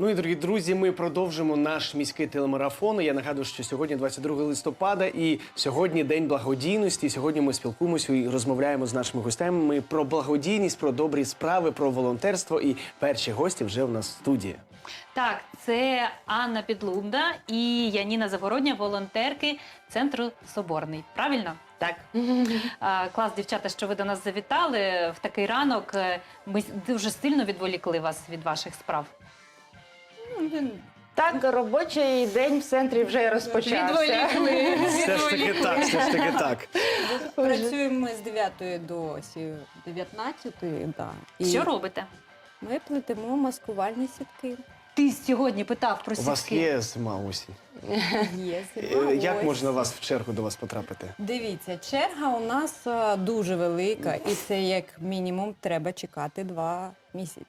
Ну і дорогі друзі, ми продовжимо наш міський телемарафон. Я нагадую, що сьогодні 22 листопада, і сьогодні день благодійності. Сьогодні ми спілкуємося і розмовляємо з нашими гостями Ми про благодійність, про добрі справи, про волонтерство. І перші гості вже у нас в студії. Так, це Анна Підлунда і Яніна Загородня, волонтерки центру Соборний. Правильно? Так. Клас, дівчата, що ви до нас завітали в такий ранок. Е, Ми дуже сильно відволікли вас від ваших справ. Так, робочий день в центрі вже розпочався. Все ж таки так, все ж таки так. Працюємо ми з 9 до 19, да. І Що робите? ми плетемо маскувальні сітки. Ти сьогодні питав про У вас є зима осінь. Є Е, зима, Як ось. можна вас в чергу до вас потрапити? Дивіться, черга у нас а, дуже велика, і це як мінімум треба чекати два місяці.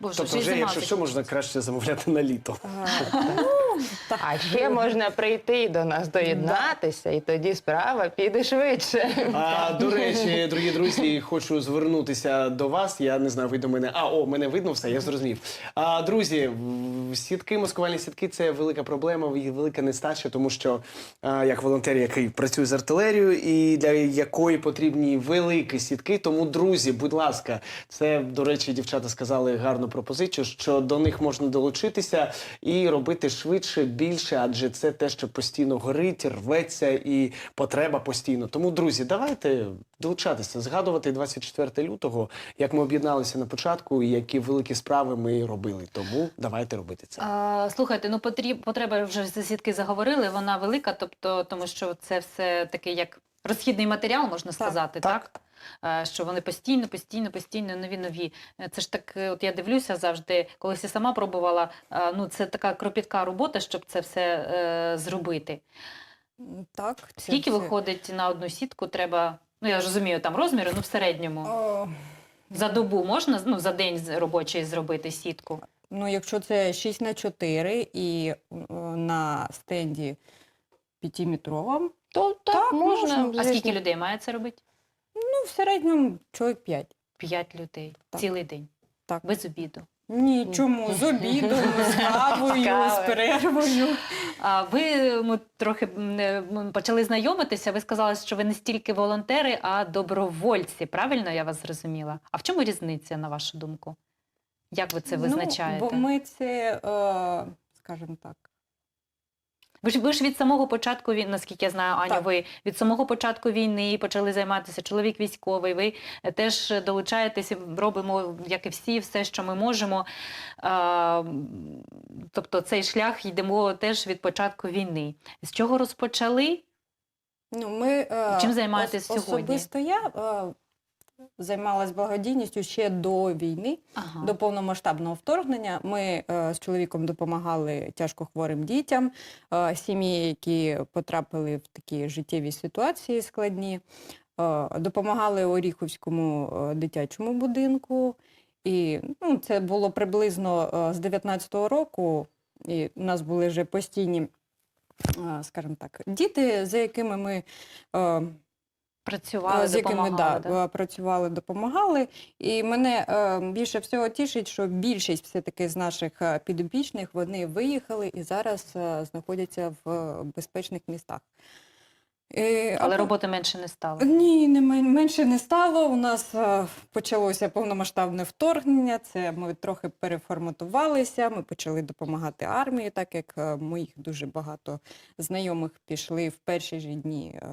Боже, тобто, вже якщо що, можна краще замовляти на літо. А, ну. А ще можна прийти до нас доєднатися, і тоді справа піде швидше. А до речі, дорогі друзі, хочу звернутися до вас. Я не знаю, ви до мене. А, о, мене видно все, я зрозумів. А друзі, сітки, маскувальні сітки це велика проблема, і велика нестача, тому що а, як волонтер, який працює з артилерією, і для якої потрібні великі сітки. Тому, друзі, будь ласка, це до речі, дівчата сказали гарну пропозицію, що до них можна долучитися і робити швидше, більше, адже це те, що постійно горить, рветься і потреба постійно. Тому, друзі, давайте долучатися, згадувати 24 лютого, як ми об'єдналися на початку, і які великі справи ми робили. Тому давайте робити це. А, слухайте, ну потріб, потреба вже за сітки заговорили, вона велика, тобто, тому що це все таки як розхідний матеріал, можна сказати, так? так. Що вони постійно, постійно, постійно нові нові. Е, Це ж так, е, от я дивлюся завжди, колись я сама пробувала. Ну, це така кропітка робота, щоб це все е, зробити. Так, Скільки все. виходить на одну сітку? Треба, ну я розумію, там розміри, ну в середньому. О, За добу можна ну, за день робочий зробити сітку? Ну, якщо це 6 на 4 і е, на стенді 5-метрова, То так, Так, можна. можна. А скільки людей має це робити? ну, в середньому чоловік 5. П'ять людей. Так. Цілий день. Так. Без обіду. Ні, чому? З обідом, з кавою, Кави. з перервою. А ви ми трохи м, е, м, почали знайомитися. Ви сказали, що ви не стільки волонтери, а добровольці. Правильно я вас зрозуміла? А в чому різниця, на вашу думку? Як ви це визначаєте? Ну, бо ми це, е, скажімо так, Ви ж ви ж від самого початку війни, наскільки я знаю, Аню, Так. ви від самого початку війни почали займатися. Чоловік військовий. Ви е, теж долучаєтеся, робимо, як і всі, все, що ми можемо. А, тобто цей шлях йдемо теж від початку війни. З чого розпочали? ну, ми... е, Чим займаєтесь ос- сьогодні? Особисто я е, займалась благодійністю ще до війни. Ага. До повномасштабного вторгнення ми е, з чоловіком допомагали тяжкохворим дітям, е, сім'ї, які потрапили в такі життєві ситуації складні. Е, допомагали Оріховському е, дитячому будинку. І ну, це було приблизно е, з 19-го року. І у нас були вже постійні, е, скажімо так, діти, за якими ми е, Працювали, з якими допомагали. да, да? е, працювали, допомагали. І мене е, більше всього тішить, що більшість все-таки з наших е, підопічних вони виїхали і зараз е, знаходяться в е, безпечних містах. Е, Але а роботи менше не стало. Ні, не менше не стало. У нас е, почалося повномасштабне вторгнення. Це ми трохи переформатувалися. Ми почали допомагати армії, так як е, моїх дуже багато знайомих пішли в перші ж дні е,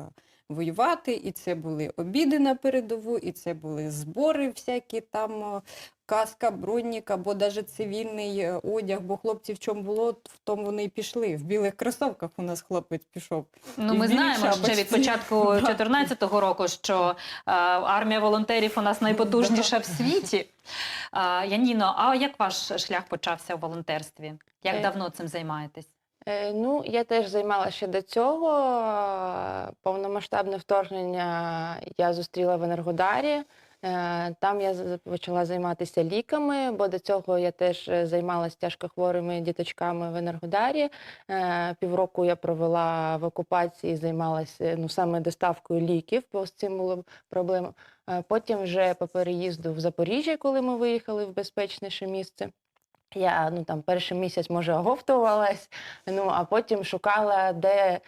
воювати. І це були обіди на передову, і це були збори всякі там. Каска, бронік або навіть цивільний е, одяг, бо хлопці в чому було, в тому вони і пішли. В білих кросовках у нас хлопець пішов. Ну, І ми знаємо ще від початку Да. 2014 року, що е, армія волонтерів у нас найпотужніша в світі. А, Яніно, а як ваш шлях почався в волонтерстві? Як Е, давно цим займаєтесь? Е, Ну, я теж займалася ще до цього. Повномасштабне вторгнення я зустріла в Енергодарі. Е, Там я почала займатися ліками, бо до цього я теж е, займалася тяжкохворими діточками в Енергодарі. Півроку я провела в окупації, займалася ну, саме доставкою ліків, бо з цим було проблема. Потім вже по переїзду в Запоріжжя, коли ми виїхали в безпечніше місце. Я ну там перший місяць може оговтувалась, ну а потім шукала, де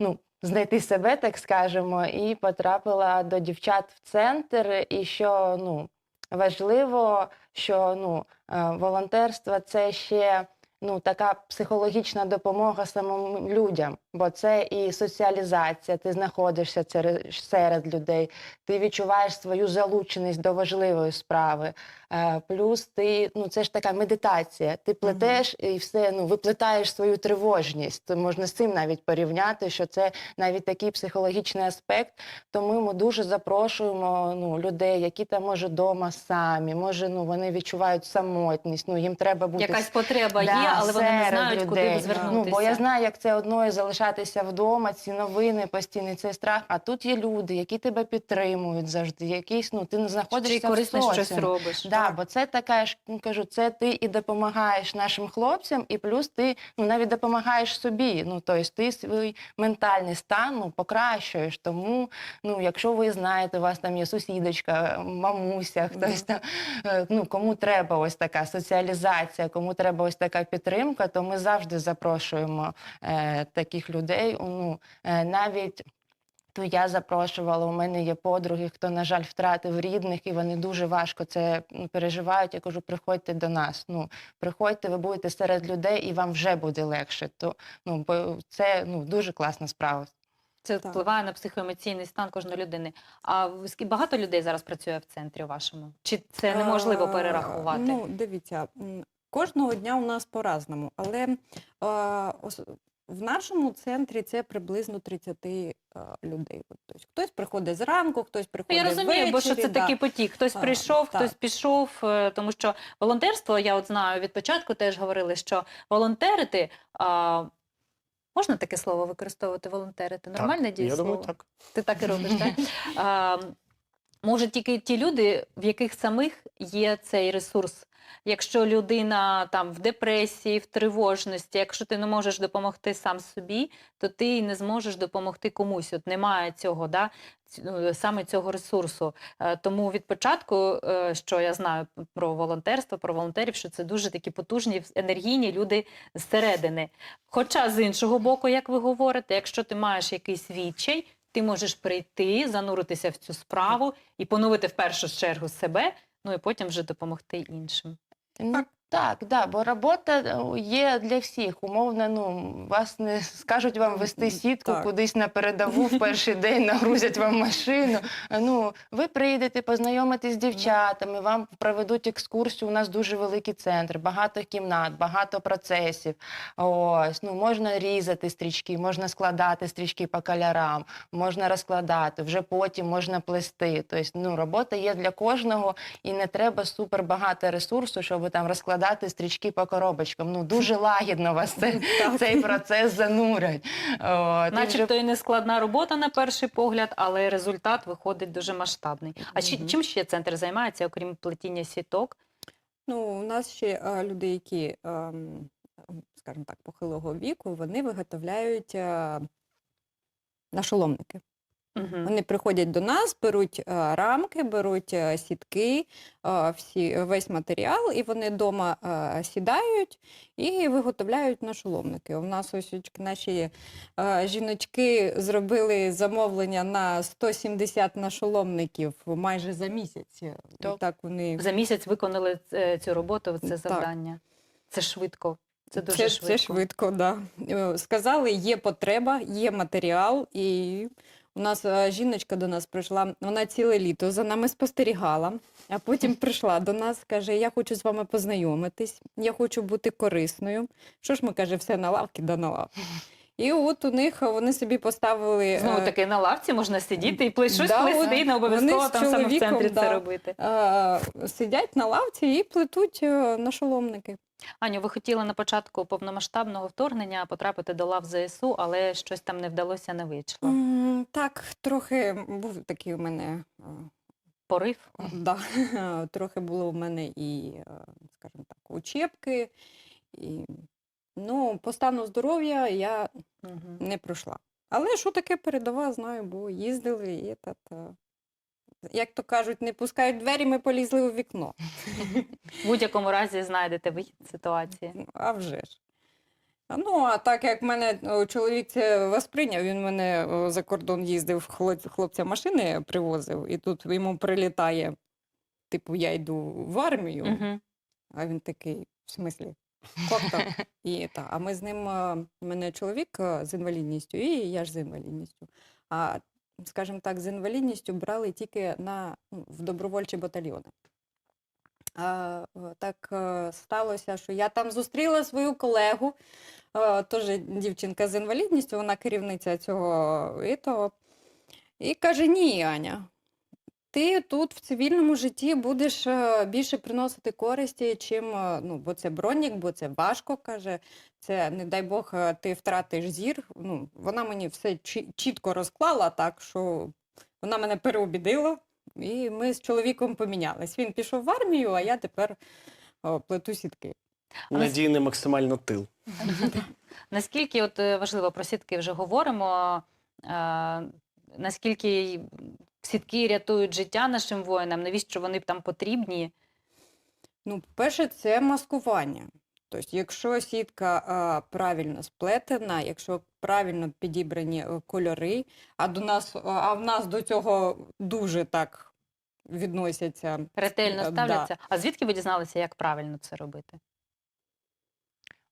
ну, знайти себе, так скажемо, і потрапила до дівчат в центр. І що ну, важливо, що ну, е, волонтерство це ще ну, така психологічна допомога самим людям, бо це і соціалізація, ти знаходишся серед, людей, ти відчуваєш свою залученість до важливої справи. Е, Плюс ти, ну це ж така медитація. Ти плетеш і все, ну виплетаєш свою тривожність. Можна з цим навіть порівняти, що це навіть такий психологічний аспект. Тому ми дуже запрошуємо ну, людей, які там може вдома самі, може, ну вони відчувають самотність. Ну їм треба бути Якась потреба Да, є, але вони не знають, куди звернутися. Ну, бо я знаю, як це одною залишатися вдома, ці новини, постійний цей страх. А тут є люди, які тебе підтримують завжди. Якісь, ну, ти не Чи знаходишся корисне в щось робиш. Да, бо це така ж кажу, це ти і допомагаєш нашим хлопцям, і плюс ти ну навіть допомагаєш собі. Ну тобто ти свій ментальний стан ну, покращуєш. Тому, ну якщо ви знаєте, у вас там є сусідочка, мамуся, хтось там е, ну кому треба ось така соціалізація, кому треба ось така підтримка, то ми завжди запрошуємо е, таких людей. Ну е, навіть. То я запрошувала, у мене є подруги, хто, на жаль, втратив рідних, і вони дуже важко це переживають. Я кажу, приходьте до нас. Ну, приходьте, ви будете серед людей, і вам вже буде легше. То ну, бо це ну, дуже класна справа. Це Так. впливає на психоемоційний стан кожної людини. А багато людей зараз працює в центрі вашому? Чи це неможливо перерахувати? Ну, дивіться, кожного дня у нас по-разному, але е, в нашому центрі це приблизно 30 е, людей. Тобто, хтось приходить зранку, хтось Ну, приходить Я розумію, бо що це да. такий потік. Хтось А, прийшов, так. хтось пішов. е, Тому що волонтерство, я от знаю, від початку теж говорили, що волонтерити. А, можна таке слово використовувати волонтерити? Нормальне діє Я слово? думаю, так. Ти так і робиш, так? А, Можуть тільки ті люди, в яких самих є цей ресурс. Якщо людина там в депресії, в тривожності, якщо ти не можеш допомогти сам собі, то ти не зможеш допомогти комусь. От немає цього, да? ну, саме цього ресурсу. Е, Тому від початку, е, що я знаю про волонтерство, про волонтерів, що це дуже такі потужні, енергійні люди зсередини. Хоча з іншого боку, як ви говорите, якщо ти маєш якийсь відчай, ти можеш прийти, зануритися в цю справу і поновити в першу чергу себе, ну і потім вже допомогти іншим. Ну, так, да, бо робота е, є для всіх. Умовно, ну вас не скажуть вам вести сітку Так. кудись на передову в перший день, нагрузять вам машину. Ну, ви прийдете, познайомитесь з дівчатами, вам проведуть екскурсію. У нас дуже великий центр, багато кімнат, багато процесів. Ось, ну можна різати стрічки, можна складати стрічки по кольорам, можна розкладати, вже потім можна плести. Тобто, ну, робота є для кожного, і не треба супер багато ресурсу, щоб там розкладати стрічки по коробочкам. Ну дуже лагідно вас це, цей процес занурять. От, вже Начебто і не складна робота на перший погляд, але результат виходить дуже масштабний. А чи- чим ще центр займається, окрім плетіння сіток? Ну, у нас ще е, люди, які, ем, скажімо так, похилого віку, вони виготовляють е, нашоломники. Мгм. Вони приходять до нас, беруть е, рамки, беруть е, сітки, е, всі, весь матеріал, і вони вдома е, сідають і виготовляють нашоломники. У нас ось наші е, жіночки зробили замовлення на 170 нашоломників майже за місяць. Так. Так вони За місяць виконали е, цю роботу, це Так. завдання. Це швидко. Це дуже це, швидко. Це швидко, да. Е, Сказали, є потреба, є матеріал, і у нас е, жіночка до нас прийшла, вона ціле літо за нами спостерігала, а потім прийшла до нас, каже: Я хочу з вами познайомитись, я хочу бути корисною. Що ж ми каже, все на лавки да на лавки. І от у них вони собі поставили. Знову е, таки на лавці можна сидіти і пле- щось да, плести, не обов'язково там саме в центрі це робити. е, Сидять на лавці і плетуть е, нашоломники. Аню, ви хотіли на початку повномасштабного вторгнення потрапити до лав ЗСУ, але щось там не вдалося, не вийшло. М, Так, трохи був такий у мене е, Порив. Да, трохи було в мене і, е, скажімо так, учебки. І, ну, по стану здоров'я я Мгм. не пройшла. Але що таке передова, знаю, бо їздили і та, та, як то кажуть, не пускають двері, ми полізли у вікно. В будь-якому разі знайдете вихід з ситуації. А вже ж. Ну, а так як мене о, чоловік це восприйняв, він мене о, за кордон їздив, хлоп- хлопця машини привозив, і тут йому прилітає, типу, я йду в армію, а він такий, в смислі? І, та, а ми з ним, е, мене чоловік е, з інвалідністю, і я ж з інвалідністю. А, скажімо так, з інвалідністю брали тільки на, ну, в добровольчі батальйони. Е, так е, сталося, що я там зустріла свою колегу, е, теж дівчинка з інвалідністю, вона керівниця цього і, того, і каже: ні, Аня, ти тут в цивільному житті будеш е, більше приносити користі, чим, е, ну, бо це бронік, бо це важко, каже. Це, не дай Бог, е, ти втратиш зір. Ну, вона мені все чітко розклала, так що вона мене переобідила, і ми з чоловіком помінялись. Він пішов в армію, а я тепер о, плету сітки. Надійний максимально тил. Наскільки от е, важливо про сітки вже говоримо, е, наскільки сітки рятують життя нашим воїнам, навіщо вони там потрібні? Ну, по-перше, це маскування. Тобто, якщо сітка а, правильно сплетена, якщо правильно підібрані е, кольори, а до нас, а в нас до цього дуже так відносяться. Ретельно ставляться. да. А звідки ви дізналися, як правильно це робити?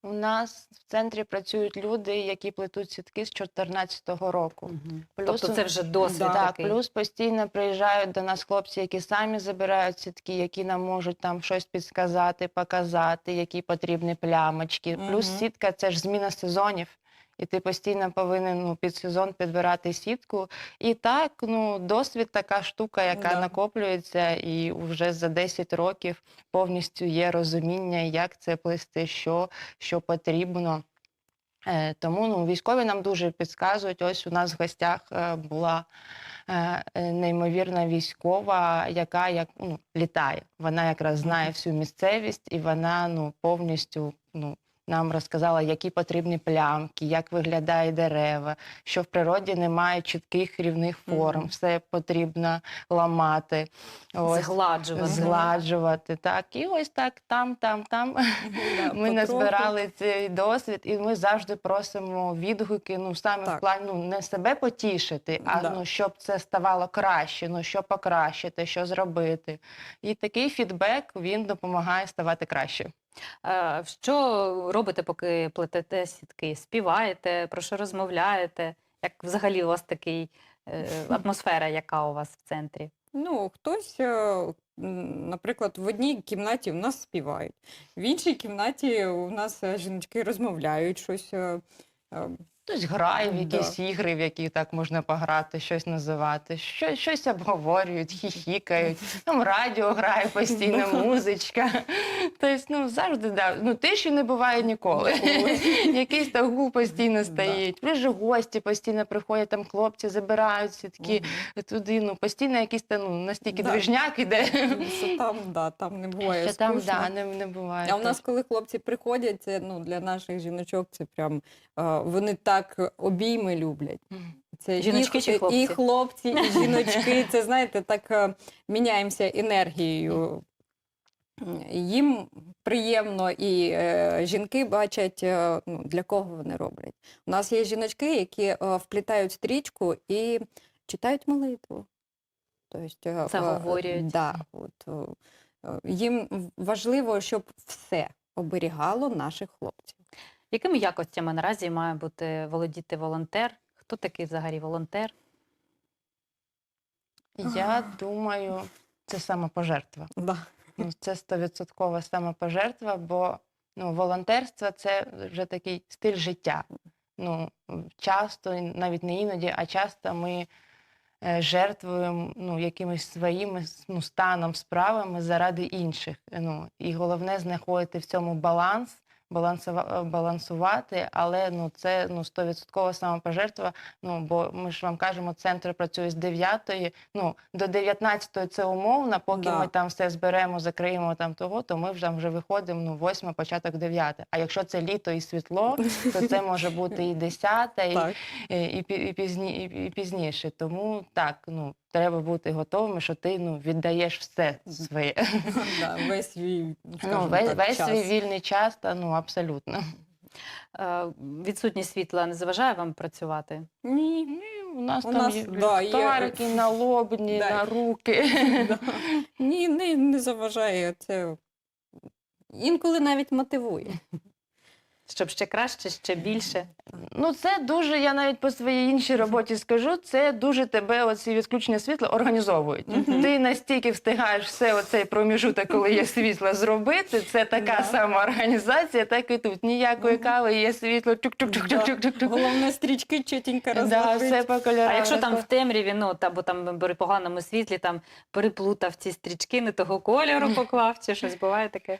У нас в центрі працюють люди, які плетуть сітки з 2014 року. Плюс Тобто це вже досвід Да, Так, такий. плюс постійно приїжджають до нас хлопці, які самі забирають сітки, які нам можуть там щось підсказати, показати, які потрібні плямочки. Плюс сітка це ж зміна сезонів. І ти постійно повинен ну, під сезон підбирати сітку. І так, ну, досвід така штука, яка Да. накоплюється, і вже за 10 років повністю є розуміння, як це плести, що, що потрібно. Е, Тому ну, військові нам дуже підказують. Ось у нас в гостях е, була е, неймовірна військова, яка як ну, літає. Вона якраз знає всю місцевість, і вона ну, повністю ну, нам розказала, які потрібні плямки, як виглядають дерева, що в природі немає чітких рівних форм, Мгм. все потрібно ламати. Ось. Згладжувати. Згладжувати, так. І ось так, там, там, там. Да, Ми потроху. назбирали цей досвід, і ми завжди просимо відгуки, ну саме Так. в плані ну, не себе потішити, а Да. ну щоб це ставало краще, ну що покращити, що зробити. І такий фідбек він допомагає ставати краще. Е, Що робите, поки плетете сітки? Співаєте, про що розмовляєте? Як взагалі у вас такий е, атмосфера, яка у вас в центрі? Ну, хтось, е, наприклад, в одній кімнаті в нас співають, в іншій кімнаті у нас жіночки розмовляють щось. Хтось грає в Да. якісь ігри, в які так можна пограти, щось називати, що, щось обговорюють, хіхікають, там радіо грає постійно, Ну. музичка. Тобто, ну, завжди, да. ну, тиші не буває ніколи. Якийсь там гул постійно стоїть. Плюс же гості постійно приходять, там хлопці забирають сітки туди, ну, постійно якийсь там, ну, настільки Да. двіжняк іде. там, да, там не буває Що там, да, не, не буває. А у нас, коли хлопці приходять, це ну, для наших жіночок це прям вони так обійми люблять. Це Жіночки і, чи хлопці? і хлопці, і жіночки. Це знаєте, так е, міняємося енергією. Їм приємно, і е, жінки бачать, е, ну, для кого вони роблять. У нас є жіночки, які е, вплітають стрічку і читають молитву. Тобто, е, е, Да, от, е, е, їм важливо, щоб все оберігало наших хлопців. Якими якостями наразі має бути володіти волонтер? Хто такий взагалі волонтер? Я думаю, це самопожертва. Да. Ну, це стовідсоткова самопожертва, бо ну, волонтерство це вже такий стиль життя. Ну, часто, навіть не іноді, а часто ми е, жертвуємо ну, якимось своїм ну, станом, справами заради інших. Ну, і головне знаходити в цьому баланс, балансувати, але ну, це ну, 100% самопожертва. Ну, бо ми ж вам кажемо, центр працює з 9 ну, до 19 це умовно, поки Да. ми там все зберемо, закриємо там того, то ми вже, вже виходимо ну, 8, початок 9. А якщо це літо і світло, то це може бути і 10, і, і, і, і, пізні, і, і пізніше. Тому так, ну, треба бути готовими, що ти ну, віддаєш все своє. Да, весь свій, Ну, весь, весь свій вільний час, та ну абсолютно. Е, Відсутність світла не заважає вам працювати? Ні. Ні, У нас У там нас, є да, є- ліхтарики на лобні, Да. на руки. Да. Ні, не, не заважає. Це інколи навіть мотивує. Щоб ще краще, ще більше? Ну, це дуже, я навіть по своїй іншій роботі скажу, це дуже тебе оці відключення світла організовують. Ти настільки встигаєш все оцей проміжуток, коли є світло, зробити. Це така сама організація, так і тут. Ніякої кави, є світло, чук-чук-чук-чук-чук. Головне стрічки чітенько Да, розложити. все по кольорам. А якщо там в темряві, ну та- або там при поганому світлі там переплутав ці стрічки, не того кольору поклав, чи щось буває таке?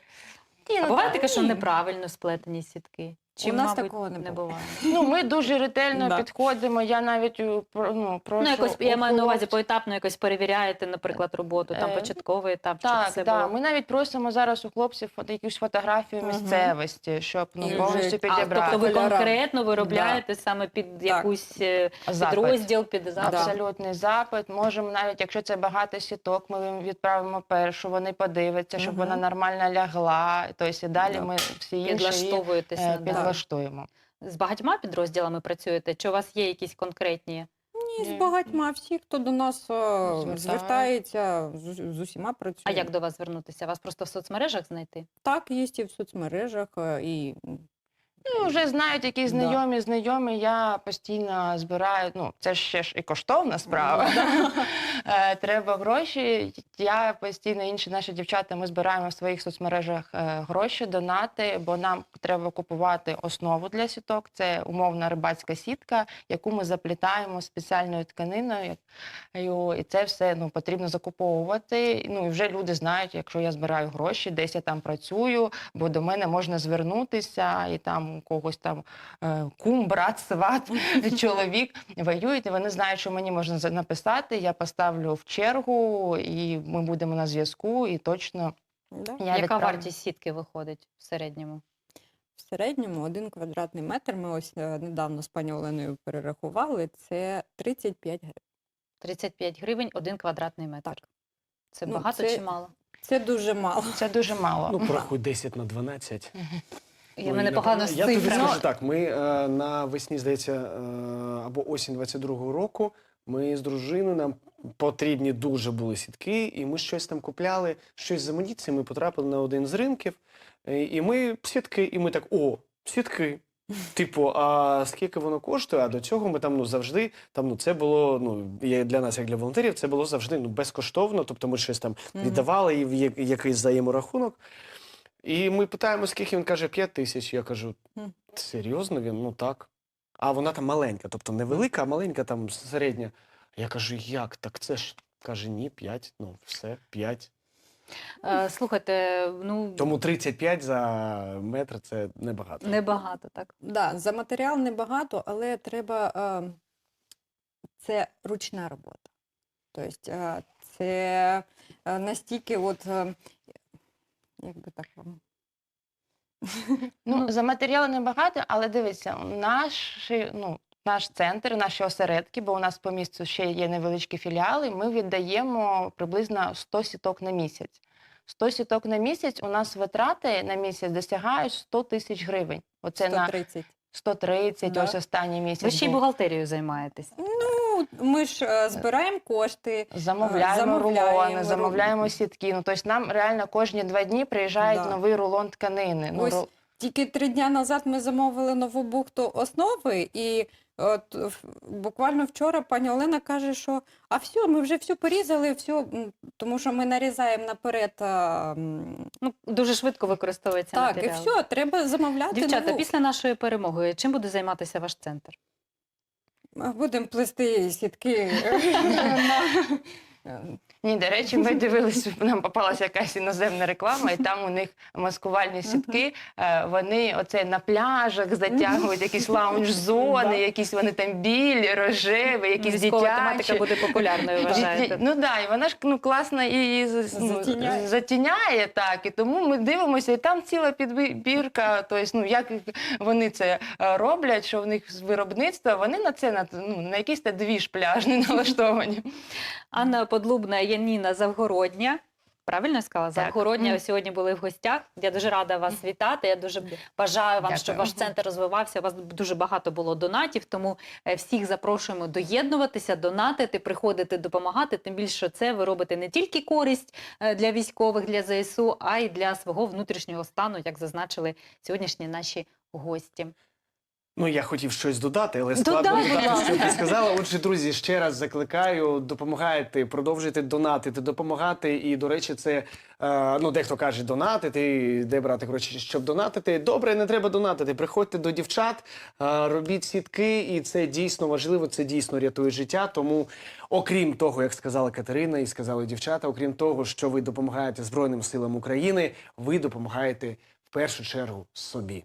А буває та таке, що неправильно сплетені сітки? Чи, У нас мабуть, такого не не було. буває? Ну, ми дуже ретельно Да. підходимо. Я навіть е, про- ну, прошу Ну, якось я у маю на увазі хлопців- поетапно якось перевіряєте, наприклад, роботу, там Е, початковий етап, Так, все да. було. Ми навіть просимо зараз у хлопців фото, якусь фотографію Мгм. місцевості, щоб ну, вже- повністю а, підібрати. тобто ви конкретно виробляєте саме під якусь е, Запит. підрозділ, під запит? Абсолютний запит. Можемо навіть, якщо це багато сіток, ми їм відправимо першу, вони подивляться, щоб Мгм. вона нормально лягла. Тобто і далі Да. ми всі інші її, е, да. Підлаштуємо. З багатьма підрозділами працюєте? Чи у вас є якісь конкретні? Ні, з багатьма всі, хто до нас е, Звертає. звертається, з, з усіма працює. А як до вас звернутися? Вас просто в соцмережах знайти? Так, є і в соцмережах, е, і Ну, вже знають, які знайомі, знайомі. Я постійно збираю. Ну, це ж ще ж і коштовна справа. Е, Треба гроші. Я постійно інші наші дівчата. Ми збираємо в своїх соцмережах е, гроші, донати, бо нам треба купувати основу для сіток. Це умовна рибацька сітка, яку ми заплітаємо спеціальною тканиною. І це все ну, потрібно закуповувати. Ну і вже люди знають, якщо я збираю гроші, десь я там працюю, бо до мене можна звернутися, і там когось там е, кум, брат, сват, чоловік воюють, і вони знають, що мені можна написати. Я поставлю в чергу, і ми будемо на зв'язку, і точно да. я Яка відправлю. вартість сітки виходить в середньому? в середньому один квадратний метр. Ми ось е, недавно з пані Оленою перерахували. Це 35 гривень. 35 гривень один квадратний метр. Так. Це Ну, багато це- чи мало? Це дуже мало. Це дуже мало. Ну, порахуй 10 на 12. Я мене погано з Я тобі цифрами. скажу так: ми е, навесні, здається, е, або осінь 22-го року. Ми з дружиною нам потрібні дуже були сітки, і ми щось там купляли, щось з амуніції. Ми потрапили на один з ринків, і, і ми сітки, і ми так: о, сітки. Типу, а скільки воно коштує? А до цього ми там ну завжди там ну це було ну є для нас, як для волонтерів, це було завжди ну безкоштовно. Тобто ми щось там віддавали і в я- якийсь взаєморахунок. І ми питаємо, скільки він каже, 5 тисяч. Я кажу, серйозно він? Ну так. А вона там маленька, тобто не велика, а маленька, там середня. Я кажу, як? Так це ж каже, ні, 5, ну все, 5. Е, Слухайте, ну Тому 35 за метр це небагато. небагато, так? Да, за матеріал небагато, але треба. е, Це ручна робота. Тобто е, це е, настільки, от, е, як би так вам. Ну, за матеріали небагато, але дивіться, наші, ну, наш центр, наші осередки, бо у нас по місту ще є невеличкі філіали, ми віддаємо приблизно 100 сіток на місяць. 100 сіток на місяць у нас витрати на місяць досягають 100 тисяч гривень. Оце на 130. 130, Да. ось останній місяць. Ви ще й бухгалтерією займаєтесь. Ну, ми ж е, збираємо кошти. Замовляємо, замовляємо рулони, ру- замовляємо сітки. Ну, тобто нам реально кожні два дні приїжджає Да. новий рулон тканини. Ну, Ось ру- Тільки три дні назад ми замовили нову бухту основи, і от в- буквально вчора пані Олена каже, що а все, ми вже все порізали, все, м, тому що ми нарізаємо наперед. а, м, Ну дуже швидко використовується Так, матеріал. і все, треба замовляти. Дівчата, нову. після нашої перемоги чим буде займатися ваш центр? Будемо плести сітки. на- Ні, до речі, ми дивилися, нам попалася якась іноземна реклама, і там у них маскувальні сітки. е, Вони оце на пляжах затягують якісь лаунж-зони, якісь вони там білі, рожеві, якісь Військова тематика буде популярною, вважаєте? Ну да, і вона ж ну класно і, ну, Затіняє. затіняє так. І тому ми дивимося, і там ціла підбірка. Тобто, ну як вони це е, роблять, що в них з виробництва, вони на це на, ну, на якийсь та двіж пляжний налаштовані. Анна Подлубна, Яніна Завгородня. Правильно я сказала? Завгородня Мгм. сьогодні були в гостях. Я дуже рада вас вітати. Я дуже бажаю вам, щоб ваш центр розвивався. У вас дуже багато було донатів, тому е, всіх запрошуємо доєднуватися, донатити, приходити, допомагати. Тим більше це ви робите не тільки користь е, для військових, для ЗСУ, а й для свого внутрішнього стану, як зазначили сьогоднішні наші гості. Ну, я хотів щось додати, але складно Додай, будь додати, ласка. що ти сказала. Отже, друзі, ще раз закликаю, допомагайте, продовжуйте донатити, допомагати. І, до речі, це е, ну, дехто каже донатити, де брати гроші, щоб донатити. Добре, не треба донатити. Приходьте до дівчат, е, робіть сітки, і це дійсно важливо, це дійсно рятує життя. Тому, окрім того, як сказала Катерина і сказали дівчата, окрім того, що ви допомагаєте Збройним силам України, ви допомагаєте в першу чергу собі.